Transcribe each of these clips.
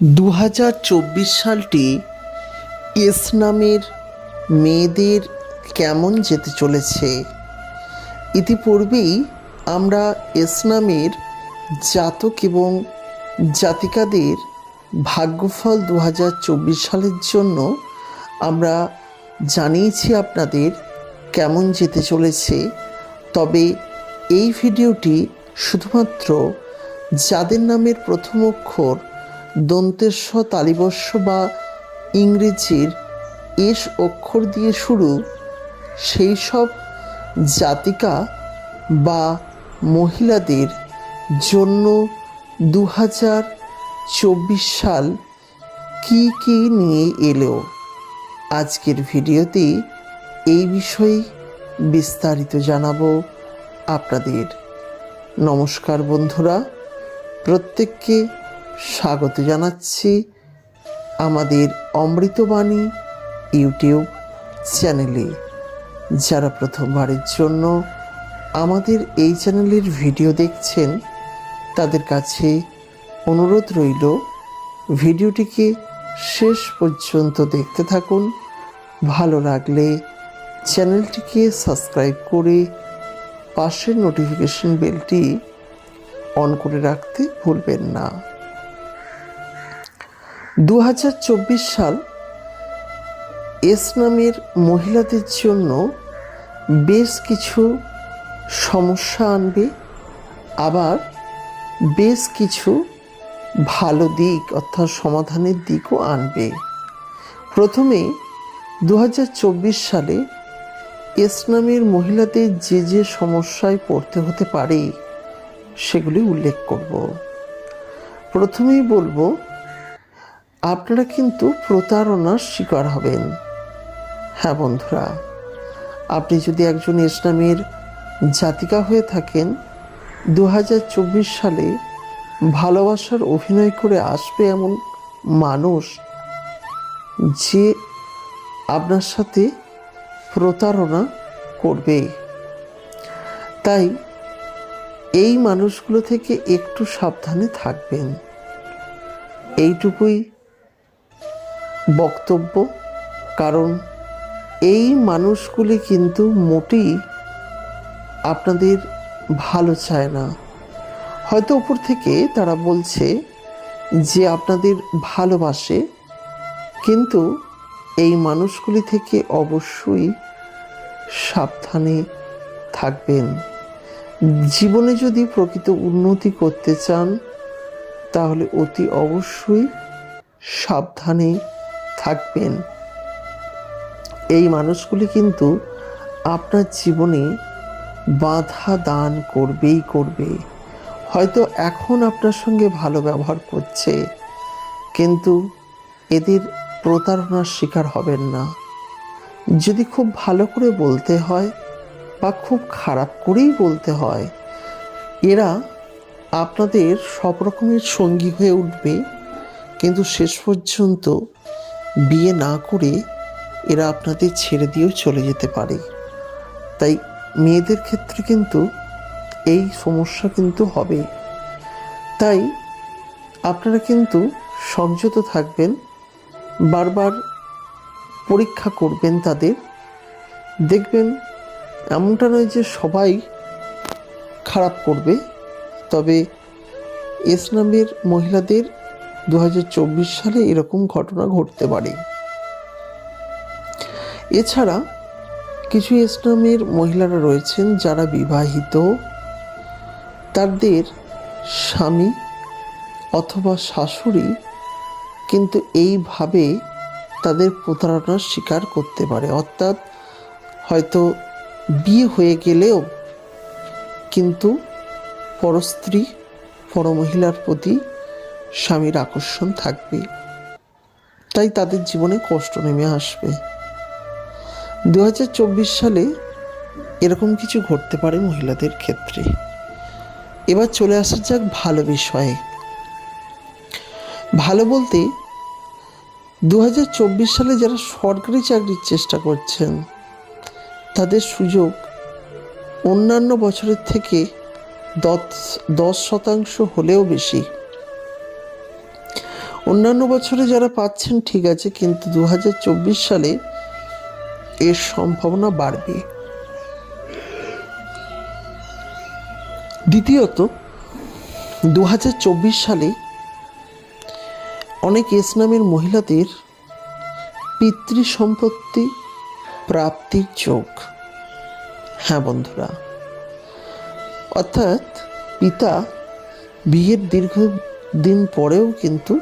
দু হাজার চব্বিশ সালটি এস নামের মেয়েদের কেমন যেতে চলেছে? ইতিপূর্বেই আমরা এস নামের জাতক এবং জাতিকাদের ভাগ্যফল দু হাজার চব্বিশ সালের জন্য আমরা জানিয়েছি আপনাদের কেমন যেতে চলেছে। তবে এই ভিডিওটি শুধুমাত্র যাদের নামের প্রথম অক্ষর দন্তেস্ব তালিবস্য বা ইংরেজির এস অক্ষর দিয়ে শুরু, সেই সব জাতিকা বা মহিলাদের জন্য দু হাজার চব্বিশ সাল কী কী নিয়ে এলো? আজকের ভিডিওতে এই বিষয়ে বিস্তারিত জানাব আপনাদের। নমস্কার বন্ধুরা, প্রত্যেককে স্বাগত জানাচ্ছি আমাদের অমৃতবাণী ইউটিউব চ্যানেলে। যারা প্রথমবারের জন্য আমাদের এই চ্যানেলের ভিডিও দেখছেন, তাদের কাছে অনুরোধ রইল, ভিডিওটিকে শেষ পর্যন্ত দেখতে থাকুন। ভালো লাগলে চ্যানেলটিকে সাবস্ক্রাইব করে পাশের নোটিফিকেশন বেলটি অন করে রাখতে ভুলবেন না। দু হাজার চব্বিশ সাল এস নামের মহিলাদের জন্য বেশ কিছু সমস্যা আনবে, আবার বেশ কিছু ভালো দিক অর্থাৎ সমাধানের দিকও আনবে। প্রথমে দু হাজার চব্বিশ সালে এস নামের মহিলাদের যে যে সমস্যায় পড়তে হতে পারে সেগুলি উল্লেখ করব। প্রথমেই বলব আপনারা কিন্তু প্রতারণার শিকার হবেন। হ্যাঁ বন্ধুরা, আপনি যদি একজন ইসলামের জাতিকা হয়ে থাকেন দু হাজার চব্বিশ সালে ভালোবাসার অভিনয় করে আসবে এমন মানুষ যে আপনার সাথে প্রতারণা করবে। তাই এই মানুষগুলো থেকে একটু সাবধানে থাকবেন। এইটুকুই বক্তব্য, কারণ এই মানুষগুলি কিন্তু মোটেই আপনাদের ভালো চায় না। হয়তো উপর থেকে তারা বলছে যে আপনাদের ভালোবাসে, কিন্তু এই মানুষগুলি থেকে অবশ্যই সাবধানে থাকবেন। জীবনে যদি প্রকৃত উন্নতি করতে চান, তাহলে অতি অবশ্যই সাবধানে থাকবেন। এই মানুষগুলি কিন্তু আপনার জীবনে বাধা দান করবেই করবে। হয়তো এখন আপনার সঙ্গে ভালো ব্যবহার করছে, কিন্তু এদের প্রতারণার শিকার হবেন না। যদি খুব ভালো করে বলতে হয় বা খুব খারাপ করেই বলতে হয়, এরা আপনাদের সব রকমের সঙ্গী হয়ে উঠবে, কিন্তু শেষ পর্যন্ত বিয়ে না করে এরা আপনাদের ছেড়ে দিয়েও চলে যেতে পারে। তাই মেয়েদের ক্ষেত্রে কিন্তু এই সমস্যা কিন্তু হবে। তাই আপনারা কিন্তু সংযত থাকবেন, বারবার পরীক্ষা করবেন তাদের। দেখবেন এমনটা নয় যে সবাই খারাপ করবে, তবে এস নামের মহিলাদের দু হাজার চব্বিশ সালে এরকম ঘটনা ঘটতে পারে। এছাড়া কিছু ইসলামের মহিলারা রয়েছেন যারা বিবাহিত। তাদের স্বামী অথবা শাশুড়ি কিন্তু এইভাবে তাদের প্রতারণার শিকার করতে পারে। অর্থাৎ হয়তো বিয়ে হয়ে গেলেও কিন্তু পরস্ত্রী, পরমহিলার প্রতি স্বামীর আকর্ষণ থাকবে। তাই তাদের জীবনে কষ্ট নেমে আসবে। দু হাজার চব্বিশ সালে এরকম কিছু ঘটতে পারে মহিলাদের ক্ষেত্রে। এবার চলে আসা যাক ভালো বিষয়ে। ভালো বলতে দু হাজার চব্বিশ সালে যারা সরকারি চাকরির চেষ্টা করছেন, তাদের সুযোগ অন্যান্য বছরের থেকে দশ দশ শতাংশ হলেও বেশি। অন্যান্য বছরে যারা পাচ্ছেন, ঠিক আছে, কিন্তু দু হাজার চব্বিশ সালে এর সম্ভাবনা বাড়বে। দ্বিতীয়ত দু হাজার চব্বিশ সালে অনেক ইসলামের মহিলাদের পিতৃ সম্পত্তি প্রাপ্তির যোগ। হ্যাঁ বন্ধুরা, অর্থাৎ পিতা বিয়ের দীর্ঘ দিন পরেও কিন্তু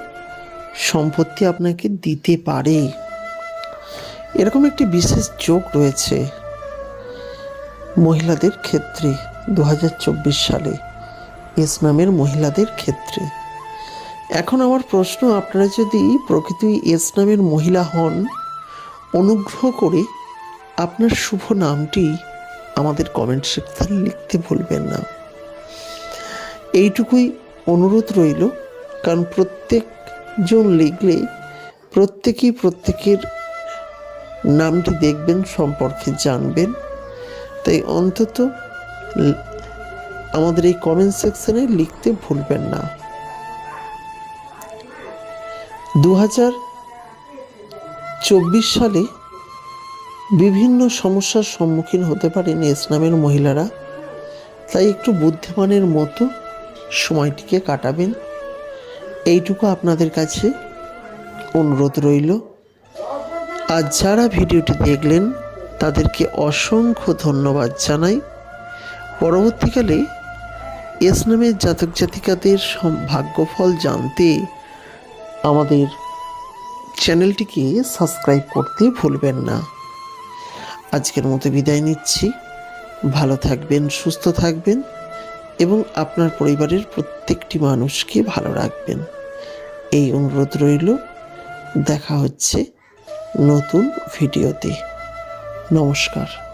সম্পত্তি আপনাকে দিতে পারে। এরকম একটি বিশেষ যোগ রয়েছে মহিলাদের ক্ষেত্রে দু হাজার চব্বিশ সালে। ইসলামের মহিলাদের ক্ষেত্রে। এখন আমার প্রশ্ন, আপনারা যদি প্রকৃত ইসলামের মহিলা হন, অনুগ্রহ করে আপনার শুভ নামটি আমাদের কমেন্ট সেকশনে লিখতে ভুলবেন না। এইটুকুই অনুরোধ রইল, কারণ প্রত্যেকজন লিখলে প্রত্যেকেই প্রত্যেকের নামটি দেখবেন, সম্পর্কে জানবেন। তাই অন্তত আমাদের এই কমেন্ট সেকশনে লিখতে ভুলবেন না। দু চব্বিশ সালে বিভিন্ন সমস্যার সম্মুখীন হতে পারেন ইসলামের মহিলারা। তাই একটু বুদ্ধিমানের মতো সময়টিকে কাটাবেন। এইটুকু আপনাদের কাছে অনুরোধ রইল। আর যারা ভিডিওটি দেখলেন, তাদেরকে অসংখ্য ধন্যবাদ জানাই। পরবর্তীকালে ইসলামের জাতক জাতিকাদের ভাগ্যফল জানতে আমাদের চ্যানেলটিকে সাবস্ক্রাইব করতে ভুলবেন না। আজকের মতো বিদায় নিচ্ছি। ভালো থাকবেন, সুস্থ থাকবেন এবং আপনার পরিবারের প্রত্যেকটি মানুষকে ভালো রাখবেন। এই অনুরোধ রইল। দেখা হচ্ছে নতুন ভিডিওতে। নমস্কার।